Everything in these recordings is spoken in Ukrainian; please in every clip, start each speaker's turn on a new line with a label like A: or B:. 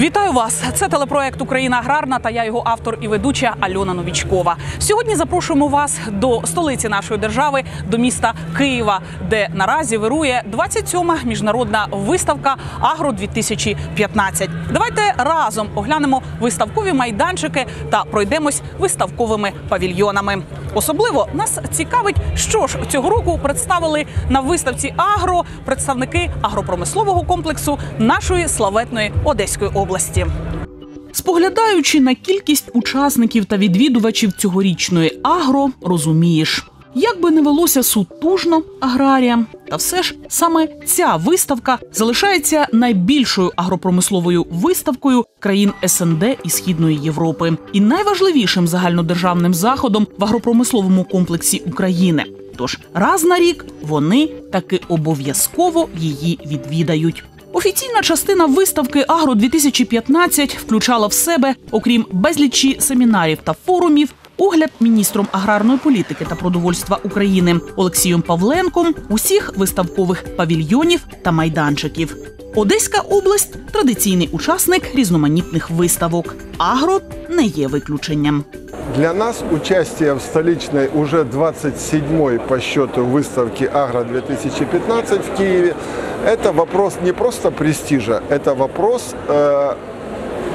A: Вітаю вас! Це телепроект Україна аграрна та я його автор і ведуча Альона Новічкова. Сьогодні запрошуємо вас до столиці нашої держави, до міста Києва, де наразі вирує 27-ма міжнародна виставка Агро 2015 Давайте разом оглянемо виставкові майданчики та пройдемось виставковими павільйонами. Особливо нас цікавить, що ж цього року представили на виставці Агро представники агропромислового комплексу нашої славетної Одеської області. Споглядаючи на кількість учасників та відвідувачів цьогорічної агро, розумієш, як би не велося сутужно аграріям, та все ж саме ця виставка залишається найбільшою агропромисловою виставкою країн СНД і Східної Європи і найважливішим загальнодержавним заходом в агропромисловому комплексі України. Тож раз на рік вони таки обов'язково її відвідають. Офіційна частина виставки Агро 2015 включала в себе, окрім безлічі семінарів та форумів, огляд міністром аграрної політики та продовольства України Олексієм Павленком усіх виставкових павільйонів та майданчиків. Одеська область традиційний учасник різноманітних виставок. Агро не є виключенням.
B: Для нас участие в столичной уже 27-й по счету выставке «Агро-2015» в Киеве – это вопрос не просто престижа, это вопрос э,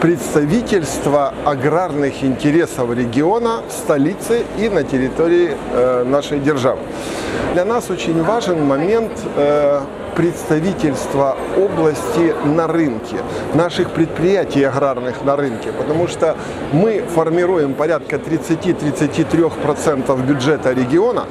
B: представительства аграрных интересов региона в столице и на территории э, нашей державы. Для нас очень важен момент э, представительства области на рынке, наших предприятий аграрных на рынке, потому что мы формируем порядка 30-33% бюджета региона,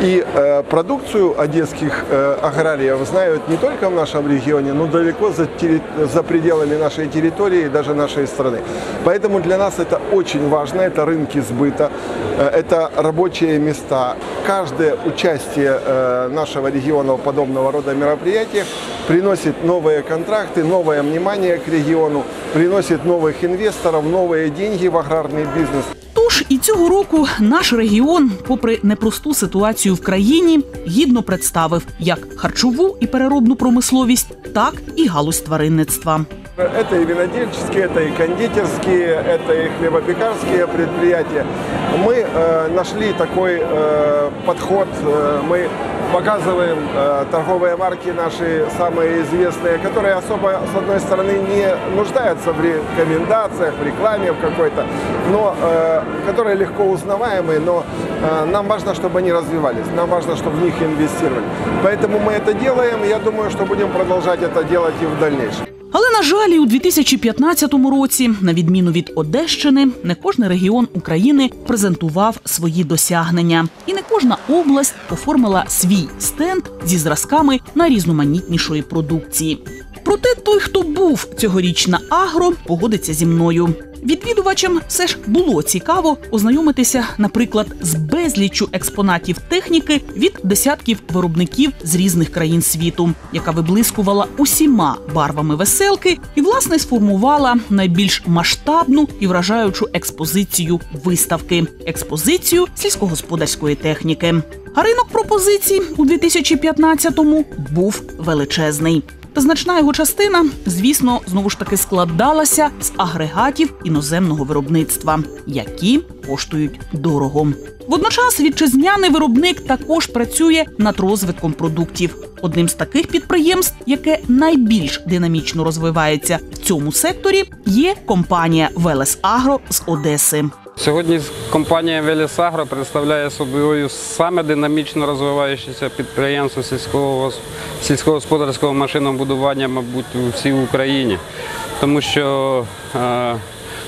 B: и э, продукцию одесских э, аграриев знают не только в нашем регионе, но далеко за, терри- за пределами нашей территории и даже нашей страны. Поэтому для нас это очень важно, это рынки сбыта, это рабочие места. Каждое участие э, нашего региона в подобного рода мероприятиях приносит новые контракты, новое внимание к региону, приносит новых инвесторов, новые деньги в аграрный бизнес.
A: Тож і цього року наш регіон, попри непросту ситуацію в країні, гідно представив як харчову і переробну промисловість, так і галузь тваринництва.
B: Это и винодельческие, это и кондитерские, это и хлебопекарские предприятия. Мы э, нашли такой э, подход. Э, мы показываем э, торговые марки наши самые известные, которые особо, с одной стороны, не нуждаются в рекомендациях, в рекламе в какой-то, но э, которые легко узнаваемые, но э, нам важно, чтобы они развивались, нам важно, чтобы в них инвестировали. Поэтому мы это делаем, я думаю, что будем продолжать это делать и в дальнейшем.
A: Але на жаль, і у 2015 році, на відміну від Одещини, не кожний регіон України презентував свої досягнення, і не кожна область оформила свій стенд зі зразками найрізноманітнішої продукції. Проте той, хто був цьогоріч на агро, погодиться зі мною. Відвідувачам все ж було цікаво ознайомитися, наприклад, з безліччю експонатів техніки від десятків виробників з різних країн світу, яка виблискувала усіма барвами веселки і власне сформувала найбільш масштабну і вражаючу експозицію виставки експозицію сільськогосподарської техніки. А ринок пропозицій у 2015-му був величезний. Та значна його частина, звісно, знову ж таки складалася з агрегатів іноземного виробництва, які коштують дорого. Водночас вітчизняний виробник також працює над розвитком продуктів. Одним з таких підприємств, яке найбільш динамічно розвивається в цьому секторі, є компанія Велес Агро з Одеси.
C: Сьогодні компанія Велісагро представляє собою саме динамічно розвиваючеся підприємство сільського сільськогосподарського машинобудування, мабуть, у всій Україні, тому що е,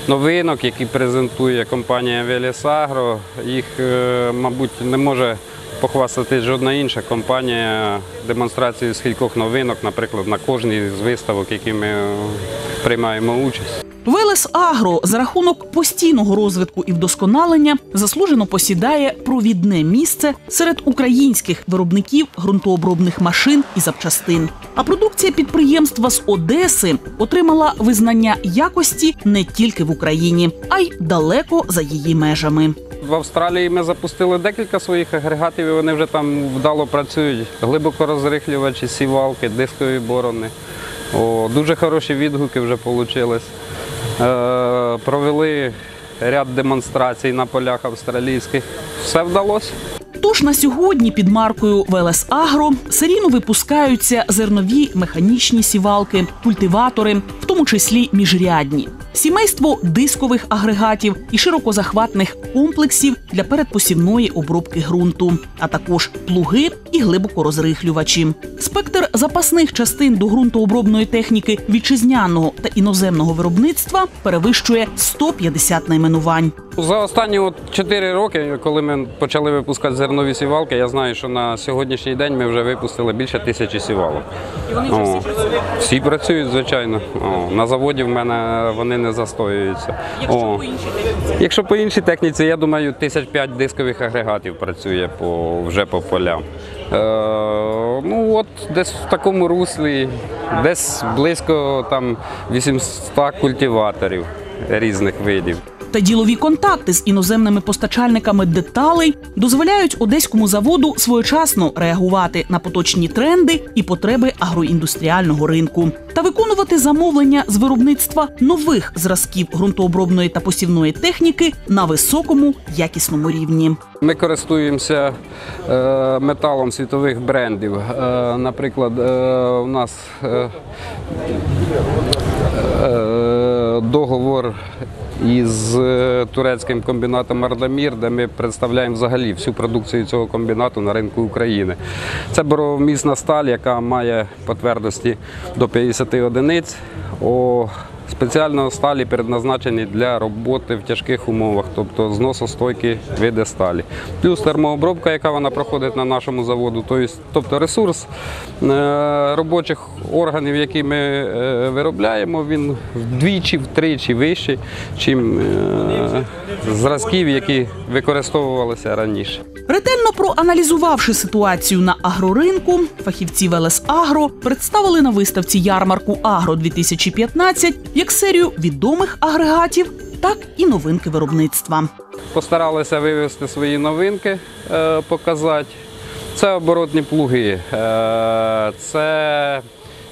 C: новинок, які презентує компанія Велісагро, їх, е, мабуть, не може похвастати жодна інша компанія демонстрацією скількох новинок, наприклад, на кожній з виставок, які ми приймаємо участь.
A: Велес Агро за рахунок постійного розвитку і вдосконалення заслужено посідає провідне місце серед українських виробників ґрунтообробних машин і запчастин. А продукція підприємства з Одеси отримала визнання якості не тільки в Україні, а й далеко за її межами.
C: В Австралії ми запустили декілька своїх агрегатів, і вони вже там вдало працюють. Глибокорозрихлювачі, сівалки, дискові борони. О, дуже хороші відгуки вже вийшли. Е, провели ряд демонстрацій на полях австралійських. Все вдалося.
A: Тож на сьогодні під маркою Велес Агро серійно випускаються зернові механічні сівалки, культиватори, в тому числі міжрядні, сімейство дискових агрегатів і широкозахватних комплексів для передпосівної обробки ґрунту, а також плуги і глибокорозрихлювачі. Спектр запасних частин до ґрунтообробної техніки вітчизняного та іноземного виробництва перевищує 150 найменувань.
C: За останні от 4 роки, коли ми почали випускати зернові сівалки, я знаю, що на сьогоднішній день ми вже випустили більше тисячі сівалок.
A: І вони
C: вже всі працюють? Всі працюють, звичайно. О, на заводі в мене вони не застоюються. О, якщо по іншій техніці, я думаю, тисяч п'ять дискових агрегатів працює по, вже по полям. Е, ну от десь в такому руслі, десь близько там 800 культиваторів різних видів.
A: Та ділові контакти з іноземними постачальниками деталей дозволяють одеському заводу своєчасно реагувати на поточні тренди і потреби агроіндустріального ринку та виконувати замовлення з виробництва нових зразків ґрунтообробної та посівної техніки на високому якісному рівні.
C: Ми користуємося е, металом світових брендів. Е, наприклад, е, у нас договор із е, турецьким комбінатом Ардамір, де ми представляємо взагалі всю продукцію цього комбінату на ринку України. Це боровмісна сталь, яка має по твердості до 50 одиниць. Спеціально сталі передназначені для роботи в тяжких умовах, тобто зносостойкі види сталі. Плюс термообробка, яка вона проходить на нашому заводу, тобто- ресурс е, робочих органів, які ми е, виробляємо, він вдвічі, втричі вищий, ніж зразків, які використовувалися раніше.
A: Ретельно проаналізувавши ситуацію на агроринку, фахівці Велес Агро представили на виставці ярмарку Агро 2015 як серію відомих агрегатів, так і новинки виробництва.
C: Постаралися вивести свої новинки, е, показати. Це оборотні плуги, е, це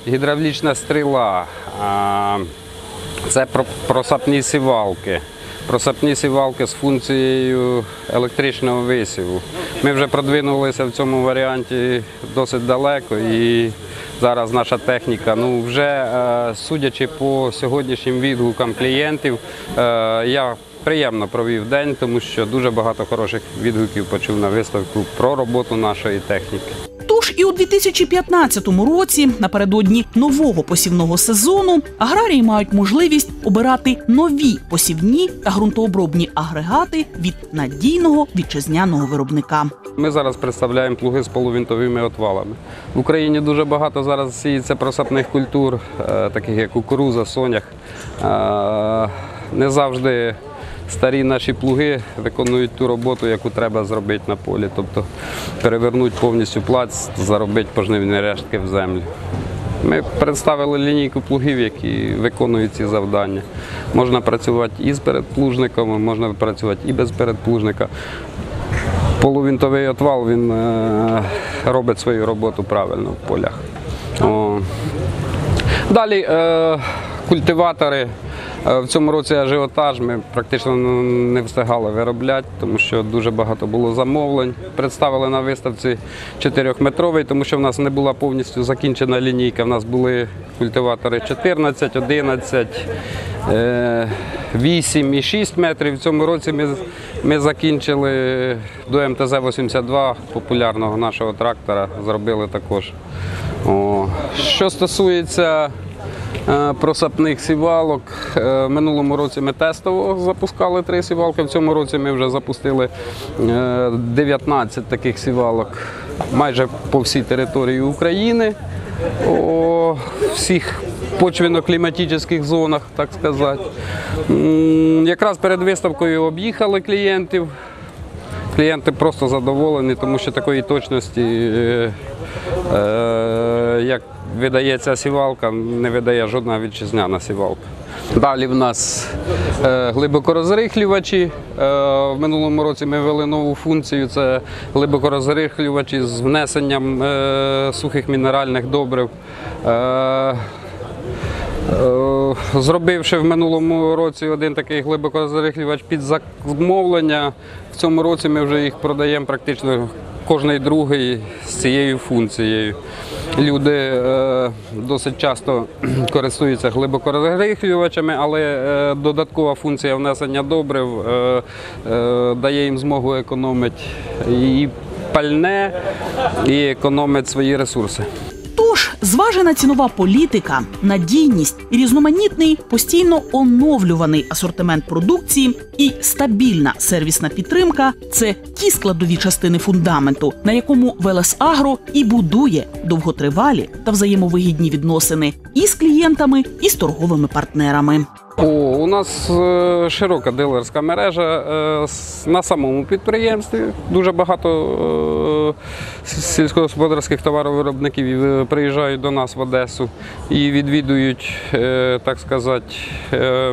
C: гідравлічна стріла, е, це про- просапні сівалки. Просапні сівалки з функцією електричного висіву. Ми вже продвинулися в цьому варіанті досить далеко і зараз наша техніка. Ну вже е, судячи по сьогоднішнім відгукам клієнтів, е, я приємно провів день, тому що дуже багато хороших відгуків почув на виставку про роботу нашої техніки.
A: У 2015 році, напередодні нового посівного сезону, аграрії мають можливість обирати нові посівні та ґрунтообробні агрегати від надійного вітчизняного виробника.
C: Ми зараз представляємо плуги з полувінтовими отвалами. В Україні дуже багато зараз сіється просапних культур, е, таких як кукуруза, сонях. Е, Не завжди старі наші плуги виконують ту роботу, яку треба зробити на полі, тобто перевернути повністю плац, заробити пожнивні рештки в землю. Ми представили лінійку плугів, які виконують ці завдання. Можна працювати і з передплужниками, можна працювати і без передплужника. Полувінтовий отвал він е, робить свою роботу правильно в полях. Далі е, культиватори. Е, В цьому році ажіотаж ми практично не встигали виробляти, тому що дуже багато було замовлень. Представили на виставці 4-метровий, тому що в нас не була повністю закінчена лінійка. У нас були культиватори 14, 11, е, 8 і 6 метрів. В цьому році ми, ми закінчили до МТЗ-82 популярного нашого трактора, зробили також. О. Що стосується просапних сівалок, е, в минулому році ми тестово запускали три сівалки. В цьому році ми вже запустили е, 19 таких сівалок майже по всій території України. У всіх почвенно-кліматичних зонах, так сказати. Якраз перед виставкою об'їхали клієнтів. Клієнти просто задоволені, тому що такої точності, е, е, як видає ця сівалка, не видає жодна вітчизняна сівалка. Далі в нас е, глибокорозрихлювачі. Е, в минулому році ми ввели нову функцію. Це глибокорозрихлювачі з внесенням е, сухих мінеральних добрив. Е, Е, Зробивши в минулому році один такий глибокозарихлювач під замовлення, в цьому році ми вже їх продаємо практично кожний другий з цією функцією. Люди е, досить часто користуються глибокозарихлювачами, але е, додаткова функція внесення добрив е, е, дає їм змогу економити і пальне, і економити свої ресурси.
A: Тож зважена цінова політика, надійність різноманітний постійно оновлюваний асортимент продукції і стабільна сервісна підтримка це ті складові частини фундаменту, на якому Велес Агро і будує довготривалі та взаємовигідні відносини і з клієнтами, і з торговими партнерами.
C: О, у нас е, широка дилерська мережа е, на самому підприємстві. Дуже багато е, сільськогосподарських товаровиробників приїжджають до нас в Одесу і відвідують, так сказати,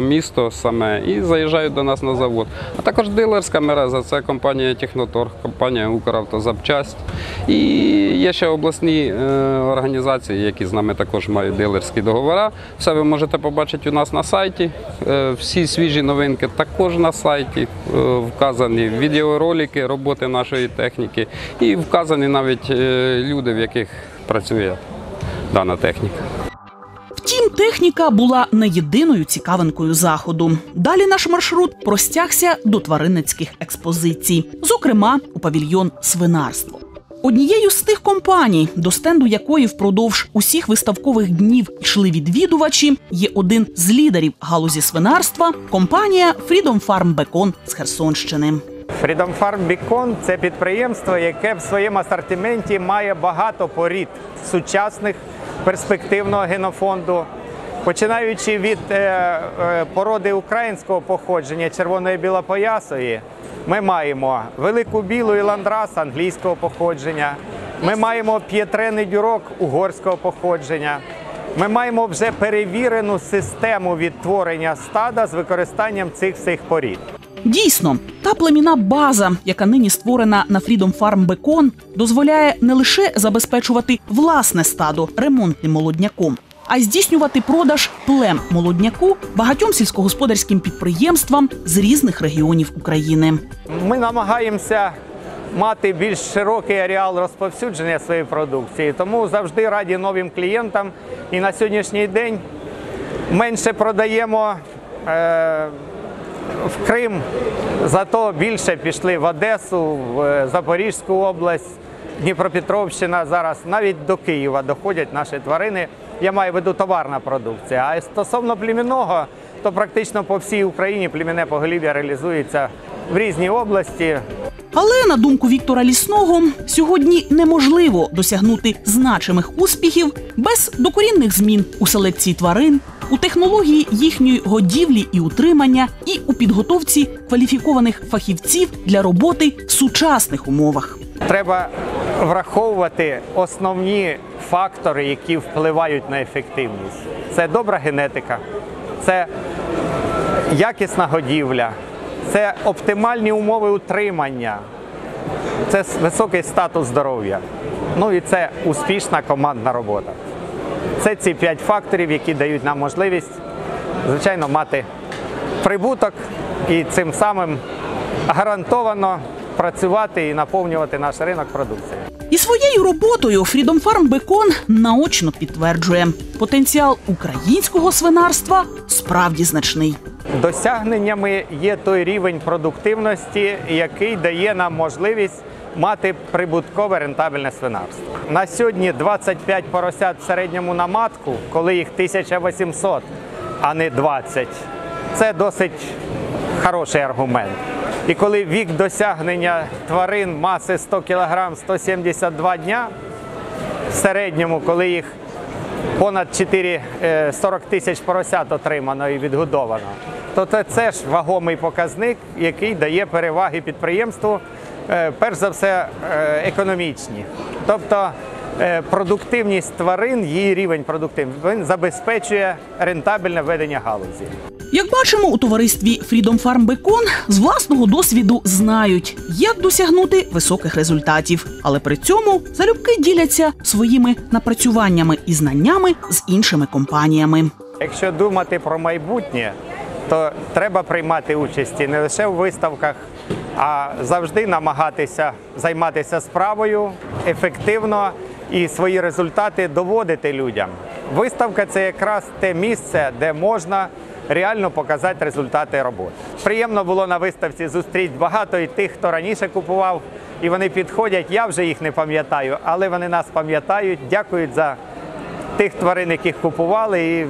C: місто саме і заїжджають до нас на завод. А також дилерська мережа це компанія Техноторг, компанія Укравтозапчасть. І є ще обласні організації, які з нами також мають дилерські договори. Все ви можете побачити у нас на сайті. Е, Всі свіжі новинки також на сайті е, вказані відеоролики роботи нашої техніки і вказані навіть е, люди, в яких працює дана техніка.
A: Втім, техніка була не єдиною цікавинкою заходу. Далі наш маршрут простягся до тваринницьких експозицій, зокрема у павільйон свинарство. Однією з тих компаній, до стенду якої впродовж усіх виставкових днів йшли відвідувачі, є один з лідерів галузі свинарства компанія Freedom Farm Bacon з Херсонщини.
D: Freedom Farm Beacon – це підприємство, яке в своєму асортименті має багато порід сучасних перспективного генофонду. Починаючи від е, е, породи українського походження червоної білопоясої, ми маємо велику білу і ландрас англійського походження. Ми маємо п'єтрений дюрок угорського походження. Ми маємо вже перевірену систему відтворення стада з використанням цих всіх порід.
A: Дійсно, та племінна база, яка нині створена на Freedom Farm Bacon, дозволяє не лише забезпечувати власне стадо ремонтним молодняком, а здійснювати продаж плем молодняку багатьом сільськогосподарським підприємствам з різних регіонів України.
D: Ми намагаємося мати більш широкий ареал розповсюдження своєї продукції, тому завжди раді новим клієнтам. І на сьогоднішній день менше продаємо е, в Крим, зато більше пішли в Одесу, в е, Запорізьку область, Дніпропетровщина. Зараз навіть до Києва доходять наші тварини. Я маю в виду товарна продукція. А стосовно племінного, то практично по всій Україні племінне поголів'я реалізується в різній області.
A: Але на думку Віктора Лісного, сьогодні неможливо досягнути значимих успіхів без докорінних змін у селекції тварин, у технології їхньої годівлі і утримання, і у підготовці кваліфікованих фахівців для роботи в сучасних умовах.
D: Треба враховувати основні фактори, які впливають на ефективність. Це добра генетика, це якісна годівля, це оптимальні умови утримання, це високий статус здоров'я. Ну і це успішна командна робота. Це ці п'ять факторів, які дають нам можливість, звичайно, мати прибуток і цим самим гарантовано працювати і наповнювати наш ринок продукцією.
A: І своєю роботою Freedom Farm Bacon наочно підтверджує, потенціал українського свинарства справді значний.
D: Досягненнями є той рівень продуктивності, який дає нам можливість мати прибуткове рентабельне свинарство. На сьогодні 25 поросят в середньому на матку, коли їх 1800, а не 20. Це досить хороший аргумент. І коли вік досягнення тварин маси 100 кг 172 дня, в середньому, коли їх понад 4, е, 40 тисяч поросят отримано і відгодовано, то це, ж вагомий показник, який дає переваги підприємству, е, перш за все, е, економічні. Тобто е, продуктивність тварин, її рівень продуктивності, забезпечує рентабельне ведення галузі.
A: Як бачимо, у товаристві Freedom Farm Bacon з власного досвіду знають, як досягнути високих результатів, але при цьому залюбки діляться своїми напрацюваннями і знаннями з іншими компаніями.
D: Якщо думати про майбутнє, то треба приймати участь не лише у виставках, а завжди намагатися займатися справою ефективно і свої результати доводити людям. Виставка це якраз те місце, де можна реально показати результати роботи. Приємно було на виставці зустріти багато і тих, хто раніше купував, і вони підходять. Я вже їх не пам'ятаю, але вони нас пам'ятають, дякують за тих тварин, яких купували, і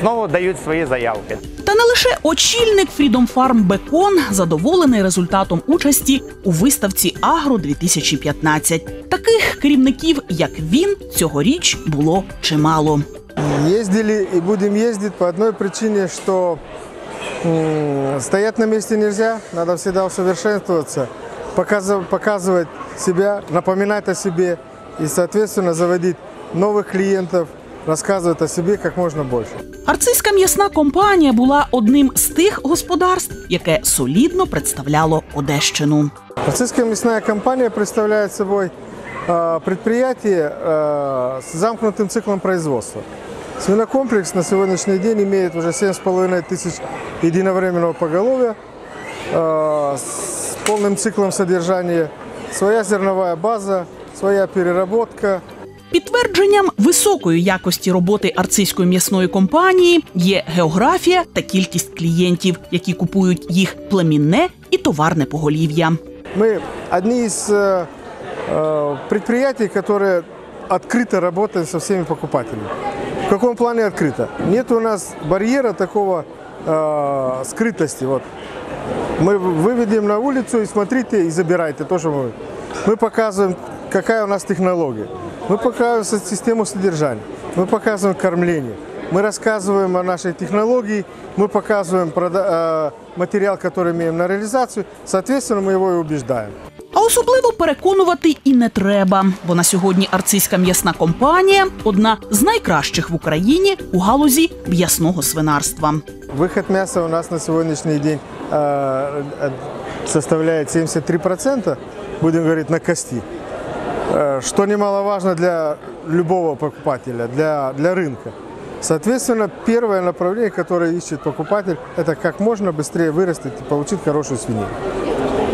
D: знову дають свої заявки.
A: Та не лише очільник Freedom Farm Бекон задоволений результатом участі у виставці Агро 2015 Таких керівників, як він, цьогоріч було чимало.
E: Ездили и будем ездить по одной причине, что м, стоять на месте нельзя, надо всегда усовершенствоваться, показыв- показывать себя, напоминать о себе и, соответственно, заводить новых клиентов, рассказывать о себе как можно больше.
A: Арцизька м'ясна компанія була одним з тих господарств, яке солідно представляло Одещину.
E: Российская мясная компания представляет собой э, предприятие э, с замкнутым циклом производства. Свинокомплекс на сегодняшний день имеет уже 7,5 тысяч единовременного поголовья э, с полным циклом содержания, своя зерновая база, своя переработка,
A: Підтвердженням високої якості роботи арцизької м'ясної компанії є географія та кількість клієнтів, які купують їх племінне і товарне поголів'я.
E: Мы одни из э, э, предприятий, которые открыто работают со всеми покупателями. В каком плане открыто? Нет у нас барьера такого э, скрытости. Вот. Мы выведем на улицу и смотрите и забирайте то, что мы. Мы показываем, какая у нас технология. Мы показываем систему содержания. Мы показываем кормление. Мы рассказываем о нашей технологии. Мы показываем э, материал, который имеем на реализацию. Соответственно, мы его и убеждаем.
A: А особливо переконувати і не треба, бо на сьогодні арцизька м'ясна компанія одна з найкращих в Україні у галузі м'ясного свинарства.
E: Выход мяса у нас на сегодняшний день э, э, составляет 73%, будем говорить, на кости. Э, Что немаловажно для любого покупателя, для, для рынка. Соответственно, первое направление, которое ищет покупатель, это как можно быстрее вырастить и получить хорошую свинину.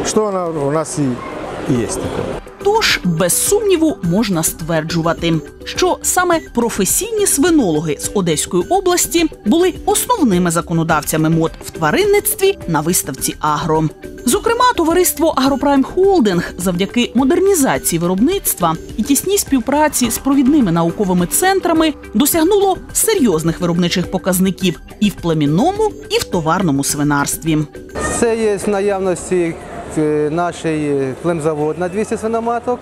E: Что она у нас и есть такое.
A: Тож, без сумніву, можна стверджувати, що саме професійні свинологи з Одеської області були основними законодавцями мод в тваринництві на виставці Агро. Зокрема, товариство Агропрайм Холдинг завдяки модернізації виробництва і тісній співпраці з провідними науковими центрами досягнуло серйозних виробничих показників і в племінному, і в товарному свинарстві.
F: Це є наявності наш е, племзавод на 200 свиноматок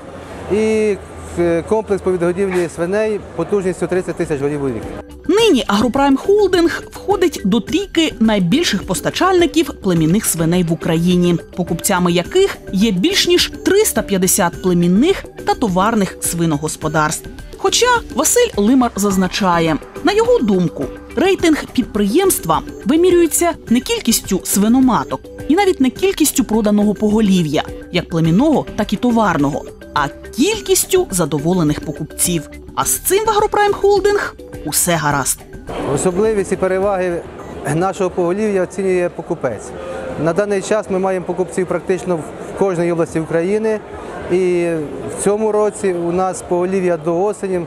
F: і е, комплекс по відгодівлі свиней потужністю 30 тисяч голів у рік.
A: Нині Агропрайм Холдинг входить до трійки найбільших постачальників племінних свиней в Україні, покупцями яких є більш ніж 350 племінних та товарних свиногосподарств. Хоча Василь Лимар зазначає, на його думку, рейтинг підприємства вимірюється не кількістю свиноматок і навіть не кількістю проданого поголів'я, як племінного, так і товарного, а кількістю задоволених покупців. А з цим в Агропрайм Холдинг усе гаразд.
F: Особливість і переваги нашого поголів'я оцінює покупець. На даний час ми маємо покупців практично в кожній області України. І в цьому році у нас поголів'я до осені,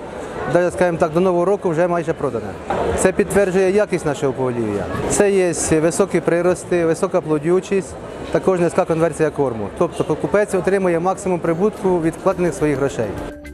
F: навіть, скажімо так, до нового року вже майже продане. Це підтверджує якість нашого поголів'я. Це є високі прирости, висока плодючість, також низька конверсія корму. Тобто покупець отримує максимум прибутку від вкладених своїх грошей.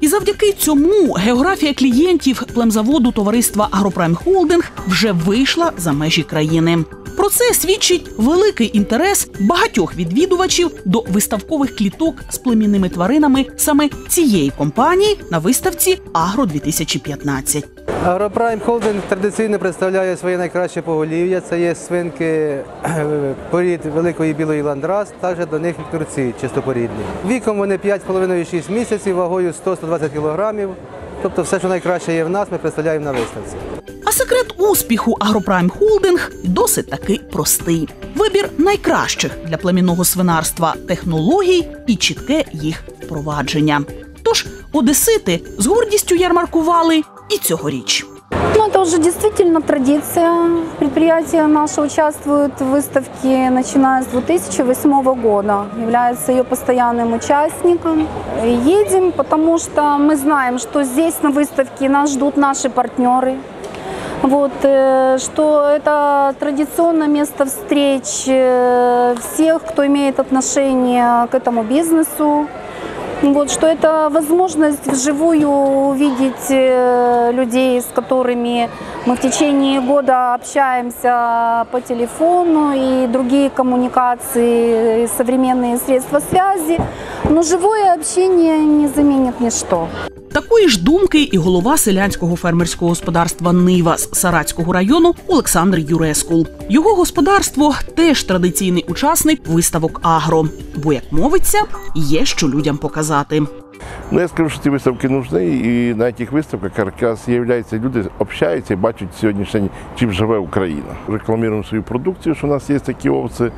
A: І завдяки цьому географія клієнтів племзаводу товариства Агропрайм Холдинг вже вийшла за межі країни. Про це свідчить великий інтерес багатьох відвідувачів до виставкових кліток з племінними тваринами саме цієї компанії на виставці Агро 2015
F: Агропрайм Холдинг традиційно представляє своє найкраще поголів'я. Це є свинки порід великої білої ландрас, також до них турці чистопорідні. Віком вони 5,5-6 місяців, вагою 100-120 кілограмів. Тобто все, що найкраще є в нас, ми представляємо на виставці.
A: А секрет успіху Агропрайм Холдинг досить таки простий: вибір найкращих для племінного свинарства технологій і чітке їх впровадження. Тож одесити з гордістю ярмаркували і цьогоріч.
G: Ну, это уже действительно традиция. Предприятие наше участвует в выставке, начиная с 2008 года. Является ее постоянным участником. Едем, потому что мы знаем, что здесь на выставке нас ждут наши партнеры. Вот, э, что это традиционное место встреч э, всех, кто имеет отношение к этому бизнесу. Вот, что это возможность вживую увидеть э, людей, с которыми мы в течение года общаемся по телефону и другие коммуникации, и современные средства связи. Но живое общение не заменит ничто.
A: Такої ж думки і голова селянського фермерського господарства Нива з Саратського району Олександр Юрескул. Його господарство теж традиційний учасник виставок Агро, бо як мовиться, є що людям показати.
H: Ну, я скажу, що ці виставки нужні, і на цих виставках якраз з'являються люди, общаються і бачать сьогоднішній день, чим живе Україна. Рекламуємо свою продукцію, що у нас є такі овці.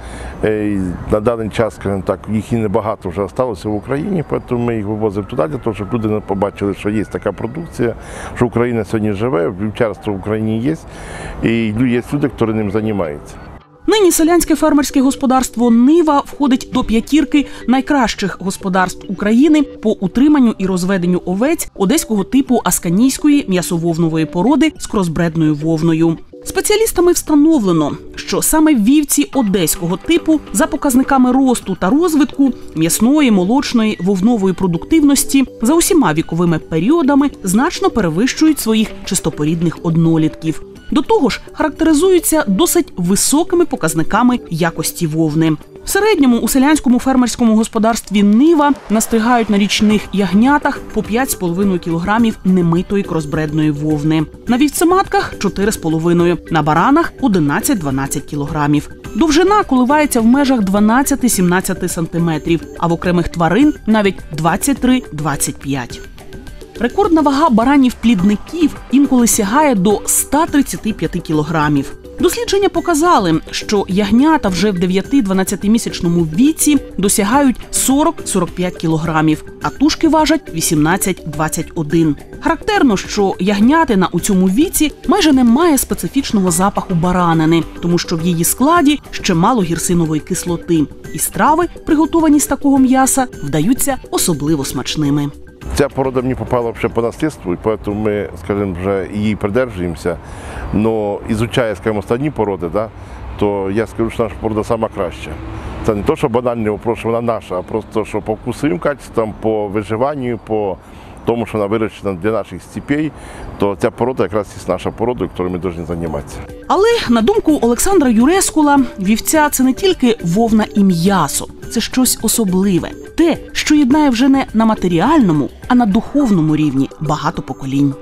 H: Е, На даний час, скажімо так, їх і небагато вже залишилося в Україні, тому ми їх вивозимо туди, для того, щоб люди побачили, що є така продукція, що Україна сьогодні живе, вівчарство в Україні є, і є люди, які ним займаються.
A: Нині селянське фермерське господарство Нива входить до п'ятірки найкращих господарств України по утриманню і розведенню овець одеського типу асканійської м'ясововнової породи з кросбредною вовною. Спеціалістами встановлено, що саме вівці одеського типу за показниками росту та розвитку м'ясної, молочної, вовнової продуктивності за усіма віковими періодами значно перевищують своїх чистопорідних однолітків. До того ж, характеризуються досить високими показниками якості вовни. В середньому у селянському фермерському господарстві Нива настигають на річних ягнятах по 5,5 кілограмів немитої кросбредної вовни. На вівцематках 4,5, на баранах 11-12 кілограмів. Довжина коливається в межах 12-17 сантиметрів, а в окремих тварин навіть 23-25. Рекордна вага баранів-плідників інколи сягає до 135 кілограмів. Дослідження показали, що ягнята вже в 9-12 місячному віці досягають 40-45 кілограмів, а тушки важать 18-21. Характерно, що ягнятина у цьому віці майже не має специфічного запаху баранини, тому що в її складі ще мало гірсинової кислоти, і страви, приготовані з такого м'яса, вдаються особливо смачними.
H: Ця порода мені попала вже по наслідству, і тому ми, скажімо, вже її придержуємося. Но ізучає, скажімо, останні породи, да, то я скажу, що наша порода сама краща. Це не то, що банальний вопрос, вона наша, а просто що по вкусовим качествам, по виживанню, по тому, що вона вирощена для наших степей, то ця порода якраз є наша порода, якою ми повинні займатися.
A: Але на думку Олександра Юрескула, вівця це не тільки вовна і м'ясо, це щось особливе, те, що єднає вже не на матеріальному, а на духовному рівні багато поколінь.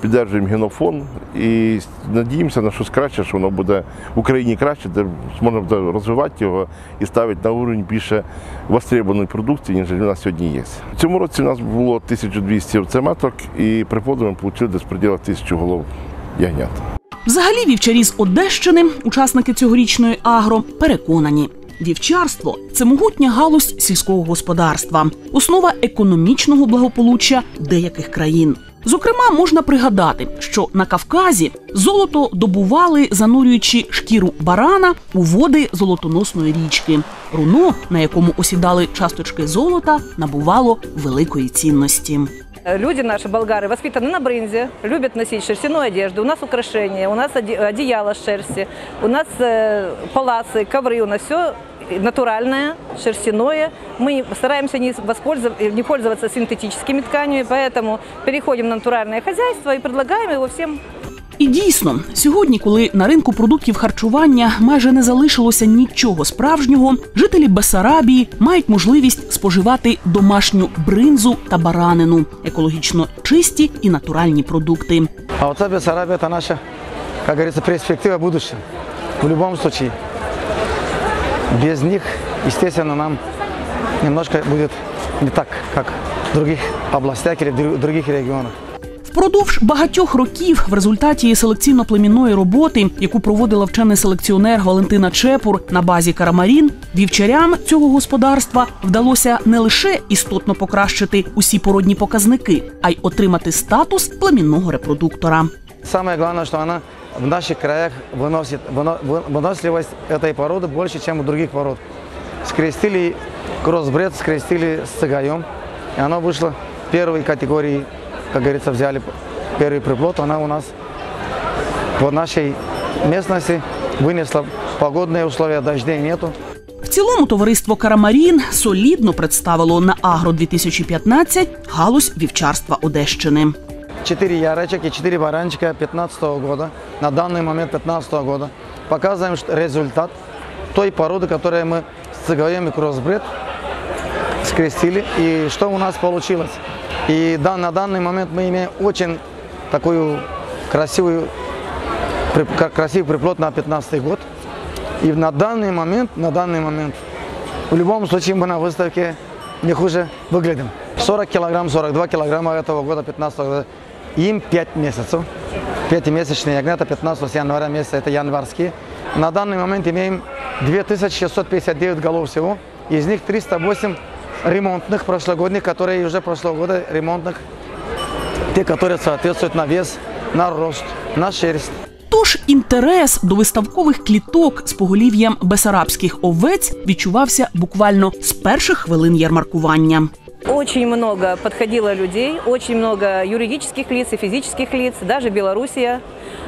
H: Піддержуємо генофон і надіємося на щось краще, що воно буде в Україні краще, де можна буде розвивати його і ставити на уровень більше востребованої продукції, ніж у нас сьогодні є. В цьому році у нас було 1200 овцематок і приплоду ми отримали десь в пределах 1000 голов ягнят.
A: Взагалі, вівчарі з Одещини, учасники цьогорічної агро, переконані. Вівчарство це могутня галузь сільського господарства, основа економічного благополуччя деяких країн. Зокрема, можна пригадати, що на Кавказі золото добували, занурюючи шкіру барана у води золотоносної річки. Руно, на якому осідали часточки золота, набувало великої цінності.
I: Люди наши, болгары, воспитаны на брынзе, любят носить шерстяную одежду. У нас украшения, у нас оде- одеяло с шерсти, у нас э, паласы, ковры, у нас все натуральное, шерстяное. Мы стараемся не, воспользов- не пользоваться синтетическими тканями, поэтому переходим на натуральное хозяйство и предлагаем его всем
A: І дійсно, сьогодні, коли на ринку продуктів харчування майже не залишилося нічого справжнього, жителі Бесарабії мають можливість споживати домашню бринзу та баранину, екологічно чисті і натуральні продукти.
J: А вот это Бессарабия – это наша, как говорится, перспектива будущего. В любом случае. Без них, естественно, нам немножко будет не так, как в других областях или в других регионах.
A: Впродовж багатьох років в результаті селекційно-племінної роботи, яку проводила вчений селекціонер Валентина Чепур на базі Карамарін, вівчарям цього господарства вдалося не лише істотно покращити усі породні показники, а й отримати статус племінного репродуктора.
J: Самое главное, что она в наших краях выносит выно- вы- выносливость этой породы больше, чем у других пород. Скрестили кроссбред, скрестили с цыгаем, и оно вышло первой категории, как говорится, взяли первый приплод, она у нас по нашей местности вынесла погодные условия, дождей нету.
A: В цілому товариство Карамарін солідно представило на Агро 2015 галузь вівчарства Одещини.
J: Четыре ярочек и четыре баранчика 15 года, на данный момент 15 года. Показываем результат той породы, которую мы с цыгаем и кроссбред скрестили. И что у нас получилось. И да, на данный момент мы имеем очень такую красивую, красивый приплод на 15 год. И на данный момент, на данный момент, в любом случае мы на выставке не хуже выглядим. 40 килограмм, 42 килограмма этого года, 15 года. Им 5 месяцев. Пятимесячные ягнята, 15 января месяца, это январские. На данный момент имеем 2659 голов всего. Из них 308 ремонтных прошлогодних, которые уже прошлого года ремонтных. Те, которые соответствуют на вес, на рост, на шерсть.
A: Тож інтерес до виставкових кліток з поголів'ям бесарабських овець відчувався буквально з перших хвилин ярмаркування.
I: Очень много подходило людей, очень много юридических лиц и физических лиц, даже Белоруссия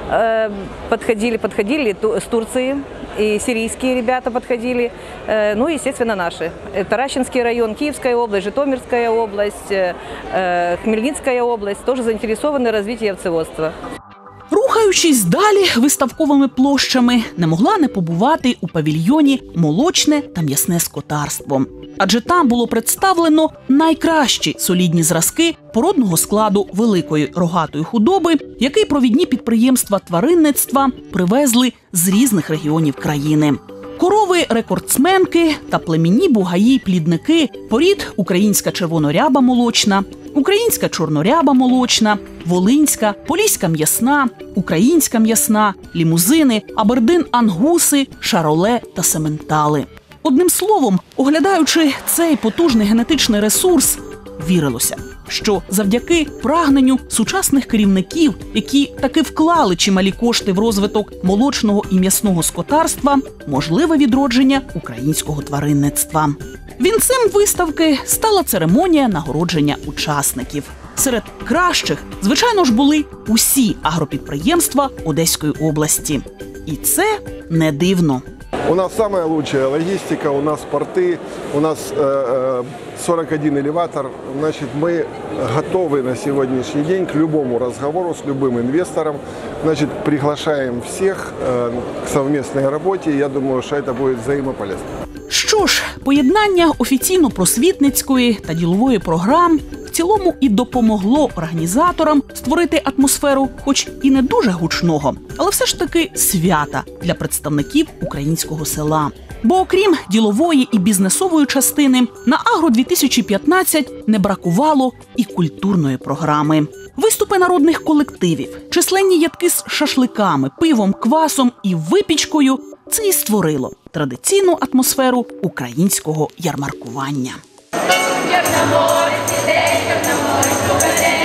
I: э, подходили, подходили ту- с Турции, и сирийские ребята подходили, э, ну и, естественно, наши. Э, Таращинский район, Киевская область, Житомирская область, э, э, Хмельницкая область тоже заинтересованы в развитии овцеводства.
A: Рухаючись далі виставковими площами, не могла не побувати у павільйоні молочне та м'ясне скотарство. Адже там було представлено найкращі солідні зразки породного складу великої рогатої худоби, який провідні підприємства тваринництва привезли з різних регіонів країни. Корови рекордсменки та племінні бугаї плідники порід українська червоноряба молочна, українська чорноряба молочна, волинська, поліська м'ясна, українська м'ясна, лімузини, абердин ангуси, шароле та сементали. Одним словом, оглядаючи цей потужний генетичний ресурс, вірилося, що завдяки прагненню сучасних керівників, які таки вклали чималі кошти в розвиток молочного і м'ясного скотарства, можливе відродження українського тваринництва. Вінцем виставки стала церемонія нагородження учасників. Серед кращих, звичайно ж, були усі агропідприємства Одеської області, і це не дивно.
B: У нас самая лучшая логистика, у нас порты, у нас э, э, 41 элеватор. Значит, мы готовы на сегодняшний день к любому разговору с любым инвестором. Значит, приглашаем всех э, к совместной работе. Я думаю, что это будет взаимополезно.
A: Що ж, поєднання офіційно-просвітницької та ділової програм в цілому і допомогло організаторам створити атмосферу, хоч і не дуже гучного, але все ж таки свята для представників українського села. Бо окрім ділової і бізнесової частини, на Агро 2015 не бракувало і культурної програми. Виступи народних колективів, численні ядки з шашликами, пивом, квасом і випічкою це і створило традиційну атмосферу українського ярмаркування.
K: Як на морі, день, як на морі,